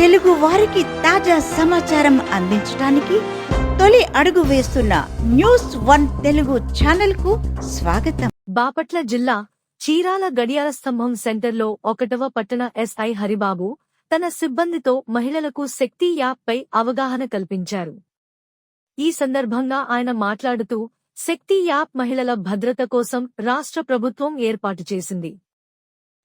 తెలుగు వారికి తాజా సమాచారం అందించడానికి తొలి అడుగు వేస్తున్న న్యూస్ వన్ తెలుగు ఛానల్కు స్వాగతం. బాపట్ల జిల్లా చీరాల గడియార స్తంభం సెంటర్లో ఒకటవ పట్టణ ఎస్ఐ హరిబాబు తన సిబ్బందితో మహిళలకు శక్తి యాప్ పై అవగాహన కల్పించారు. ఈ సందర్భంగా ఆయన మాట్లాడుతూ శక్తి యాప్ మహిళల భద్రత కోసం రాష్ట్ర ప్రభుత్వం ఏర్పాటు చేసింది.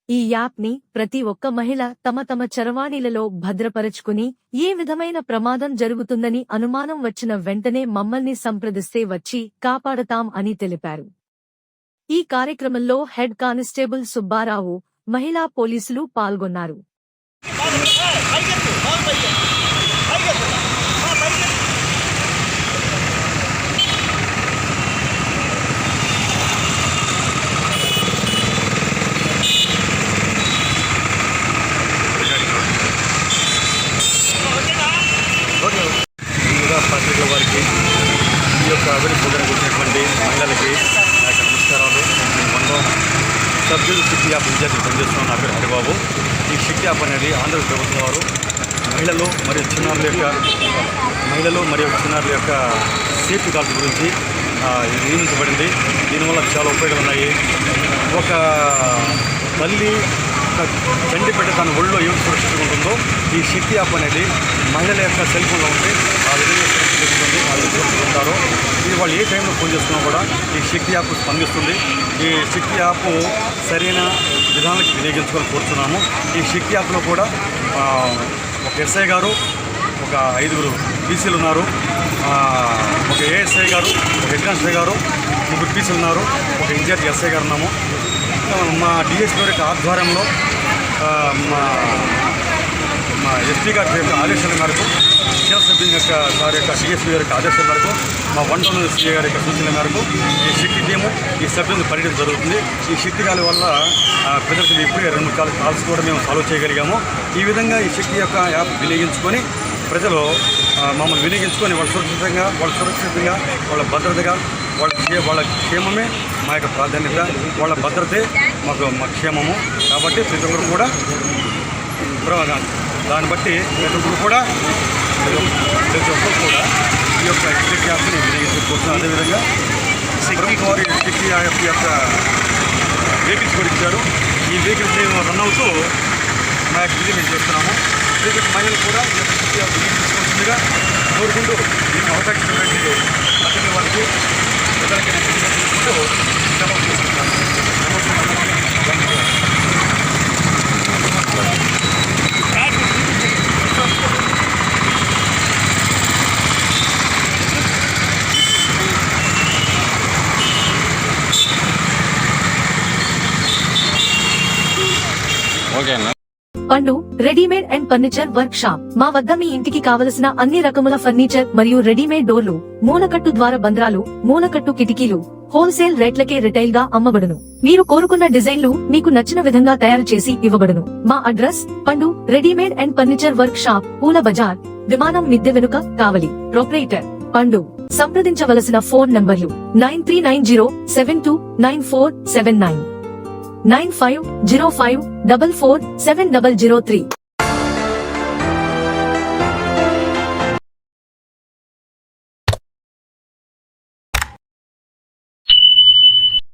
ఈ యాప్ని ప్రతి ఒక్క మహిళ తమ తమ చరవాణిలలో భద్రపరచుకుని ఏ విధమైన ప్రమాదం జరుగుతుందని అనుమానం వచ్చిన వెంటనే మమ్మల్ని సంప్రదిస్తే వచ్చి కాపాడతాం అని తెలిపారు. ఈ కార్యక్రమంలో హెడ్ కానిస్టేబుల్ సుబ్బారావు మహిళా పోలీసులు పాల్గొన్నారు. ఈ యొక్క వచ్చినటువంటి మహిళలకి నా యొక్క నమస్కారాలు. నేను మొన్న సభ్యులు శక్తి యాప్ విద్యార్థులు పనిచేస్తున్నాను నా పేరు హరిబాబు. ఈ శక్తి యాప్ అనేది ఆంధ్ర ప్రభుత్వం వారు మహిళలు మరియు చిన్నారుల యొక్క మహిళలు మరియు చిన్నారుల యొక్క సేఫ్టీ కార్డు గురించి నియమించబడింది. దీనివల్ల చాలా ఉపయోగాలు ఉన్నాయి. ఒక తల్లి యొక్క చండి పెట్టి తన ఒళ్ళో ఏం సురక్షితంగా ఉంటుందో ఈ శక్తి యాప్ అనేది మహిళల యొక్క సెల్ ఫోన్లో ఉంటే ఆ విధంగా సురక్షిస్తుంది ఉంటారు ఇది వాళ్ళు ఏ టైంలో ఫోన్ చేస్తున్నా కూడా ఈ శక్తి యాప్ స్పందిస్తుంది. ఈ శక్తి యాప్ సరైన విధానానికి వినియోగించుకొని కోరుతున్నాము ఈ శక్తి యాప్లో కూడా ఒక ఎస్ఐ గారు ఒక ఐదుగురు బీసీలు ఉన్నారు. ఒక ఏఎస్ఐ గారు ఒక హెడ్ కానిస్టేబుల్ గారు ముగ్గురు పీసీలు ఉన్నారు. ఒక ఇన్ఛార్జ్ ఎస్ఐ గారు ఉన్నాము. మా డిఎస్పీ గారి ఆధ్వర్యంలో మా మా ఎస్పీ గారి యొక్క ఆదేశాల మేరకు శివ యొక్క సార్ యొక్క డిఎస్పీ గారి యొక్క ఆదేశాల మేరకు మా వన్ టౌన్ ఎస్పీ గారి యొక్క సూచనల మేరకు ఈ సిటీ టీము ఈ సభ్యులను పర్యటన జరుగుతుంది. ఈ శక్తి గాలి వల్ల ప్రజలకు ఇప్పుడే రెండు కాలు కాల్స్ కూడా మేము సాల్వ్ చేయగలిగాము. ఈ విధంగా ఈ శక్తి యొక్క యాప్ వినియోగించుకొని ప్రజలు మమ్మల్ని వినియోగించుకొని వాళ్ళ సురక్షితంగా వాళ్ళ సురక్షితంగా వాళ్ళ భద్రతగా వాళ్ళ వాళ్ళ క్షేమమే మా యొక్క ప్రాధాన్యత. వాళ్ళ భద్రతే మాకు మా క్షేమము. కాబట్టి ప్రతి ఒక్కరు కూడా దాన్ని బట్టి ప్రతి ఒక్కరు కూడా ప్రతి ఒక్కరు కూడా ఈ యొక్క ఎలక్ట్రిక్ యాప్ని వినియోగించుకోవచ్చు. అదేవిధంగా ప్రభుత్వం వారి యొక్క వెహికల్స్ కూడా ఇచ్చారు. ఈ వెహికల్స్ మేము రన్ అవుతూ మా యొక్క విధి మేము చేస్తున్నాము. క్రికెట్ మహిళలు కూడా శక్తి యొక్క కోరుకుంటూ దీనికి అవకాశం ఇచ్చినటువంటి అతని వారికి ప్రజలకి నేను Pandu readymade and furniture work shop. మా వద్ద మీ ఇంటికి కావలసిన అన్ని రకముల ఫర్నిచర్ మరియు రెడీమేడ్ డోర్లు మూలకట్టు ద్వార బంద్రాలు మూలకట్టు కిటికీలు హోల్సేల్ రేట్లకే రిటైల్గా అమ్మబడును. మీరు కోరుకున్న డిజైన్లు మీకు నచ్చిన విధంగా తయారు చేసి ఇవ్వబడును. మా address Pandu readymade and furniture work shop Poola Bazar విమానం మిద్దె వెనుక కావలి. ప్రొపరేటర్ పండు. సంప్రదించవలసిన ఫోన్ నంబర్లు nine three nine zero seven two nine four seven nine. Nine five zero five double four seven double zero three